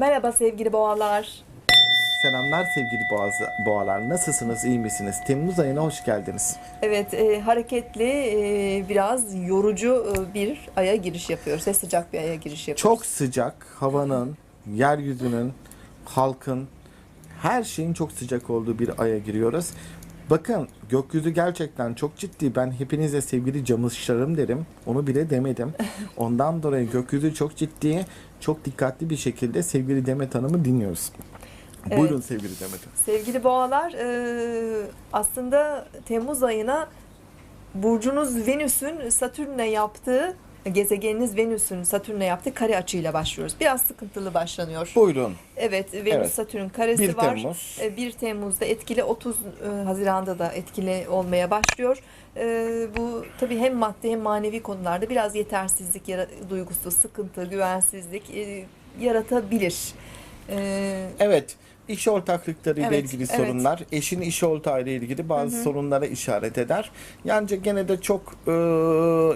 Merhaba sevgili boğalar. Selamlar sevgili boğazı, boğalar. Nasılsınız, iyi misiniz? Temmuz ayına hoş geldiniz. Evet, e, hareketli, e, biraz yorucu e, bir aya giriş yapıyoruz. Ve sıcak bir aya giriş yapıyoruz. Çok sıcak, havanın, yeryüzünün, halkın, her şeyin çok sıcak olduğu bir aya giriyoruz. Bakın gökyüzü gerçekten çok ciddi. Ben hepinize sevgili camışlarım derim. Onu bile demedim. Ondan dolayı gökyüzü çok ciddi. Çok dikkatli bir şekilde sevgili Demet Hanım'ı dinliyoruz. Evet. Buyurun sevgili Demet Hanım. Sevgili boğalar, e, aslında Temmuz ayına burcunuz Venüs'ün Satürn'le yaptığı, gezegeniniz Venüs'ün Satürn'le yaptığı kare açıyla başlıyoruz. Biraz sıkıntılı başlanıyor. Buyurun. Evet, Venüs Evet. Satürn karesi 1 var. Temmuz. E, 1 Temmuz'da etkili, 30 e, Haziran'da da etkili olmaya başlıyor. E, Bu tabii hem maddi hem manevi konularda biraz yetersizlik duygusu, sıkıntı, güvensizlik e, yaratabilir. E, Evet. İş ortaklıkları ile Evet, ilgili evet. sorunlar, eşin iş ortağı ile ilgili bazı sorunlara işaret eder. Yani gene de çok e,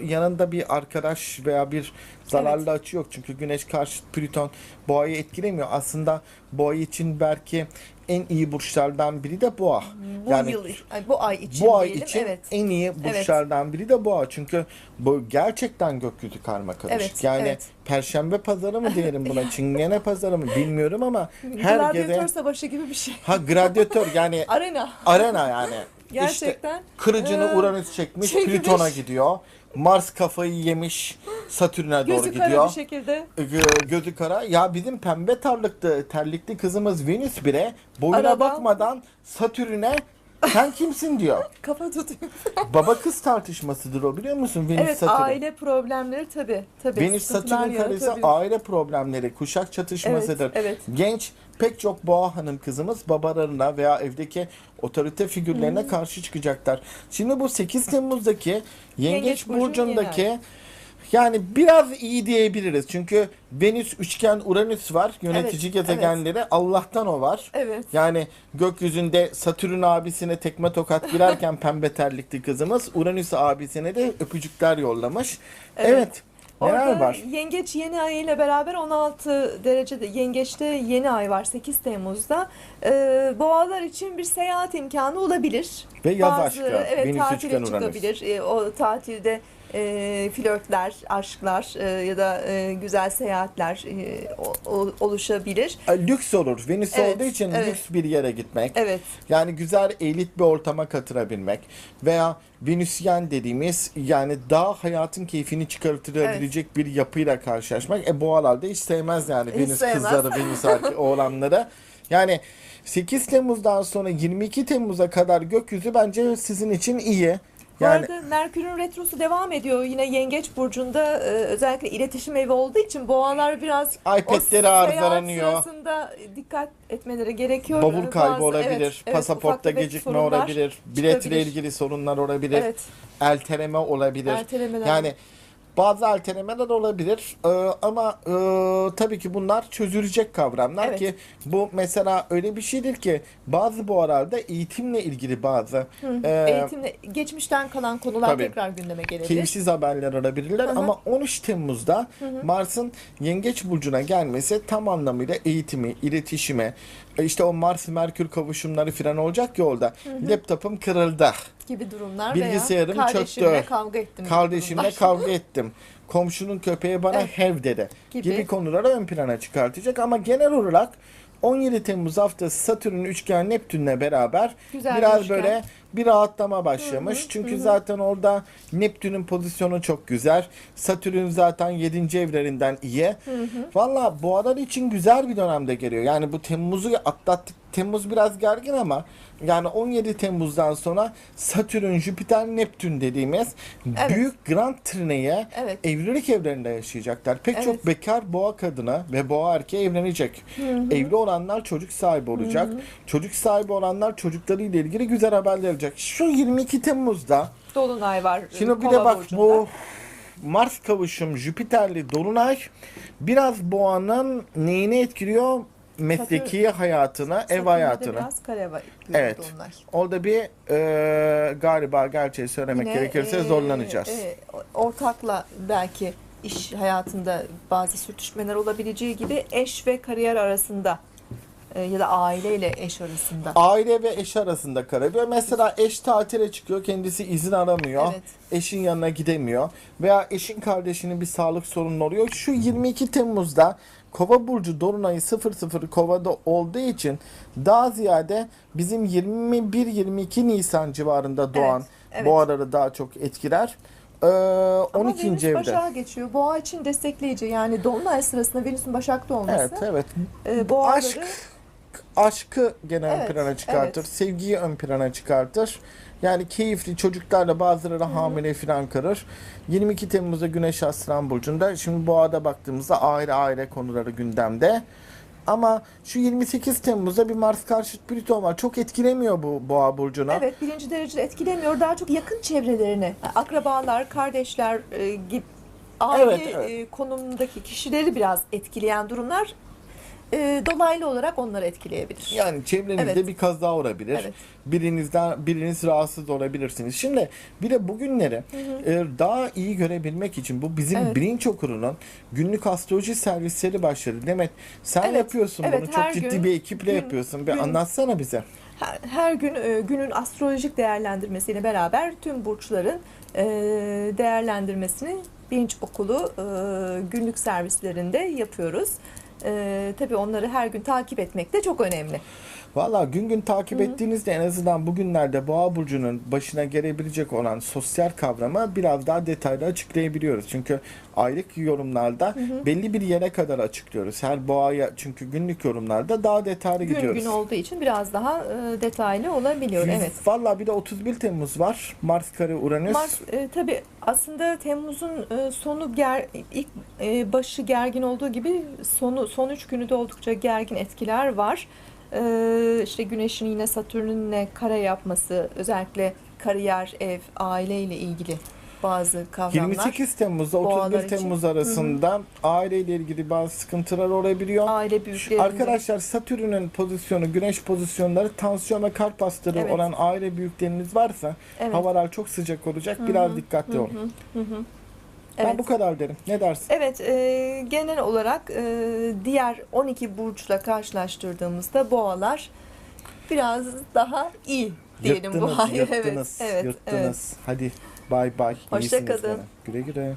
yanında bir arkadaş veya bir zararlı açı yok. Çünkü Güneş karşı Plüton Boğa'yı etkilemiyor. Aslında Boğa için belki en iyi burçlardan biri de Boğa. Bu yani yıl, ay, bu ay için bu ay diyelim. için evet. en iyi burçlardan biri de Boğa. Çünkü bu gerçekten gökyüzü karma karışık. Evet, yani evet. Perşembe pazarı mı diyelim buna, Çingene pazarı mı bilmiyorum ama her Gladyatör gece savaşı gibi bir şey. Ha gladyatör yani Arena. arena yani. Gerçekten. İşte kırıcını Ee, Uranüs çekmiş, çekmiş. Plüton'a gidiyor. Mars kafayı yemiş, Satürn'e doğru Gözü kara gidiyor. bir şekilde. Gö- Gözü kara. Ya bizim pembe tarlıklı, terlikli kızımız Venüs bile boyuna Arada- bakmadan Satürn'e sen kimsin diyor. Kafa tutuyor. Baba kız tartışmasıdır o biliyor musun? Venüs evet, Satürn. aile problemleri tabii. tabii Venüs Satürn karesi aile problemleri, kuşak çatışmasıdır. Evet, evet. Genç pek çok boğa hanım kızımız babalarına veya evdeki otorite figürlerine karşı çıkacaklar. Şimdi bu 8 Temmuz'daki Yengeç, Yengeç burcundaki yeni yani biraz iyi diyebiliriz. Çünkü Venüs üçgen Uranüs var. Yönetici Evet, gezegenleri. Allah'tan o var. Evet. Yani gökyüzünde Satürn abisine tekme tokat girerken pembe terlikli kızımız Uranüs abisine de öpücükler yollamış. Evet. Evet. Neler Orada var? yengeç yeni ay ile beraber 16 derecede yengeçte yeni ay var 8 Temmuz'da. Ee, boğalar için bir seyahat imkanı olabilir. Ve yaz Bazı, aşkı. Evet Venüs tatile çıkabilir. Ee, o tatilde e, flörtler, aşklar e, ya da e, güzel seyahatler e, o- oluşabilir. E, Lüks olur. Venüs Evet, olduğu için evet. lüks bir yere gitmek. Evet. Yani güzel elit bir ortama katırabilmek veya Venüsyen dediğimiz yani daha hayatın keyfini çıkartılabilecek bir yapıyla karşılaşmak. E boğalarda hiç sevmez yani Hiç Venüs sevmez. kızları, Venüs oğlanları. Yani 8 Temmuz'dan sonra 22 Temmuz'a kadar gökyüzü bence sizin için iyi. Bu Yani arada Merkür'ün retrosu devam ediyor. Yine Yengeç Burcu'nda e, özellikle iletişim evi olduğu için boğalar biraz iPad'leri arızalanıyor. sırasında dikkat etmeleri gerekiyor. Bavul Bazı- kaybı olabilir, evet, pasaportta gecikme olabilir, biletle ilgili sorunlar olabilir, Evet. elteleme olabilir. Yani bazı ertelemeler olabilir Ee, ama e, tabii ki bunlar çözülecek kavramlar Evet. ki bu mesela öyle bir şeydir ki bazı bu arada eğitimle ilgili bazı e, Eğitimle geçmişten kalan konular Tabii. tekrar gündeme gelebilir. keyifsiz haberler alabilirler ama 13 Temmuz'da Mars'ın Yengeç burcuna gelmesi tam anlamıyla eğitimi, iletişime, e, işte o Mars Merkür kavuşumları falan olacak ya orada. Laptopum kırıldı. gibi durumlar Bilgisayarım veya çöktü. kardeşimle kavga ettim. Kardeşimle kavga ettim. Komşunun köpeği bana Evet. hev dedi. Gibi. Gibi. konuları ön plana çıkartacak ama genel olarak 17 Temmuz haftası Satürn üçgen Neptün'le beraber Güzel bir biraz üçgen. böyle bir rahatlama başlamış. Çünkü zaten orada Neptün'ün pozisyonu çok güzel. Satürn zaten 7. evlerinden iyi. Valla boğalar için güzel bir dönemde geliyor. Yani bu Temmuz'u atlattık. Temmuz biraz gergin ama yani 17 Temmuz'dan sonra Satürn, Jüpiter, Neptün dediğimiz Evet. büyük grand trineye Evet. evlilik evlerinde yaşayacaklar. Pek Evet. çok bekar boğa kadına ve boğa erkeği evlenecek. Evli olanlar çocuk sahibi olacak. Çocuk sahibi olanlar çocuklarıyla ilgili güzel haberler alacak. Şu 22 Temmuz'da Dolunay var. Şimdi bir de bak burcunda. bu Mars kavuşum Jüpiterli Dolunay biraz boğanın neyini etkiliyor? Mesleki hayatına, ev Satürn'de hayatına. Biraz kare var. Evet. Dolunay. Orada bir e, galiba gerçeği söylemek Yine, gerekirse e, zorlanacağız. e, ortakla belki iş hayatında bazı sürtüşmeler olabileceği gibi eş ve kariyer arasında e, ya da aileyle eş arasında. Aile ve eş arasında kararıyor. Mesela eş tatile çıkıyor, kendisi izin aramıyor. Evet. Eşin yanına gidemiyor. Veya eşin kardeşinin bir sağlık sorunu oluyor. Şu 22 Temmuz'da Kova burcu dolunayı 00 Kova'da olduğu için daha ziyade bizim 21-22 Nisan civarında doğan evet. boğaları daha çok etkiler. Ee, Ama 12. Venüs evde. Başak'a geçiyor. Boğa için destekleyici. Yani Dolunay sırasında Venüs'ün Başak'ta olması Evet, evet. e, boğaları Aşk aşkı gene ön Evet, plana çıkartır. evet. Sevgiyi ön plana çıkartır. Yani keyifli çocuklarla bazıları hamile falan kırır. 22 Temmuz'da Güneş Aslan Burcu'nda. Şimdi Boğa'da baktığımızda aile aile konuları gündemde. Ama şu 28 Temmuz'da bir Mars karşıt Plüton var. Çok etkilemiyor bu Boğa Burcu'na. Evet birinci derecede etkilemiyor. Daha çok yakın çevrelerini, akrabalar, kardeşler e, gibi aile Evet, evet. e, konumundaki kişileri biraz etkileyen durumlar e, dolaylı olarak onları etkileyebilir. Yani çevrenizde Evet. bir kaza olabilir. Evet. Birinizden biriniz rahatsız olabilirsiniz. Şimdi bir de bugünleri e, daha iyi görebilmek için bu bizim Evet. bilinç okurunun günlük astroloji servisleri başladı. Demet sen Evet, yapıyorsun evet, bunu çok ciddi gün- bir ekiple gün- yapıyorsun. Bir gün- anlatsana bize. Her, her gün e, günün astrolojik değerlendirmesiyle beraber tüm burçların e, değerlendirmesini Bilinç Okulu e, günlük servislerinde yapıyoruz. E, tabii onları her gün takip etmek de çok önemli. Valla gün gün takip ettiğinizde en azından bugünlerde Boğa burcunun başına gelebilecek olan sosyal kavramı biraz daha detaylı açıklayabiliyoruz. Çünkü aylık yorumlarda belli bir yere kadar açıklıyoruz. Her boğaya çünkü günlük yorumlarda daha detaylı Gün gidiyoruz. gün olduğu için biraz daha e, detaylı olabiliyor. Yüz- Evet. Valla bir de 31 Temmuz var. Mars kare Uranüs. Mars e, tabii aslında Temmuz'un e, sonu ger ilk e, başı gergin olduğu gibi sonu son üç günü de oldukça gergin etkiler var. E, işte Güneş'in yine Satürn'ün yine kare yapması özellikle kariyer, ev, aileyle ilgili bazı kavramlar. 28 Temmuz'da 31 Boğalar için. Temmuz arasında aileyle ilgili bazı sıkıntılar olabiliyor. aile büyüklerinde. Arkadaşlar Satürn'ün pozisyonu, güneş pozisyonları, tansiyon ve kalp hastalığı Evet. olan aile büyükleriniz varsa evet. havalar çok sıcak olacak. Biraz dikkatli olun. Hı hı. Ben Evet. bu kadar derim. Ne dersin? Evet, e, genel olarak e, diğer 12 burçla karşılaştırdığımızda boğalar biraz daha iyi diyelim yırttınız, bu ayı. yırttınız, evet, evet, yırttınız. Hadi bay bay. Hoşça kalın. Güle güle.